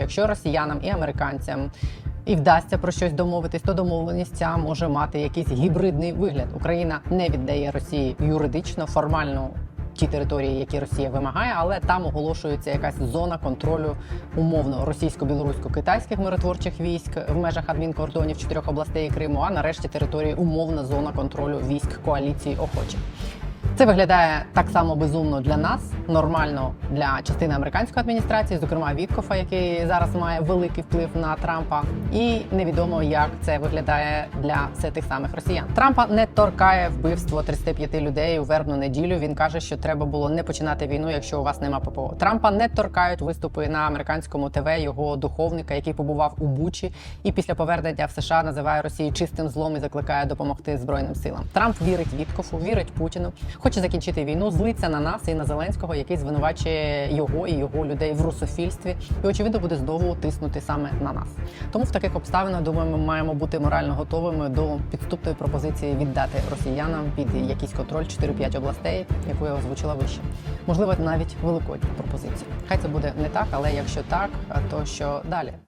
Якщо росіянам і американцям і вдасться про щось домовитись, то домовленість ця може мати якийсь гібридний вигляд. Україна не віддає Росії юридично, формально. Ті території, які Росія вимагає, але там оголошується якась зона контролю умовно російсько-білорусько-китайських миротворчих військ в межах адмінкордонів чотирьох областей Криму. А нарешті території умовна зона контролю військ коаліції охочих. Це виглядає так само безумно для нас, нормально для частини американської адміністрації, зокрема Віткофа, який зараз має великий вплив на Трампа, і невідомо, як це виглядає для все тих самих росіян. Трампа не торкає вбивство 35 людей у вербну неділю. Він каже, що треба було не починати війну, якщо у вас нема ППО. Трампа не торкають виступи на американському ТВ його духовника, який побував у Бучі, і після повернення в США називає Росію чистим злом і закликає допомогти збройним силам. Трамп вірить Віткофу, вірить Путіну, хоче закінчити війну, злиться на нас і на Зеленського, який звинувачує його і його людей в русофільстві, і очевидно буде знову тиснути саме на нас. Тому в таких обставинах думаю, ми маємо бути морально готовими до підступної пропозиції віддати росіянам під якийсь контроль 4-5 областей, яку я озвучила вище. Можливо, навіть великодню пропозицію. Хай це буде не так, але якщо так, то що далі?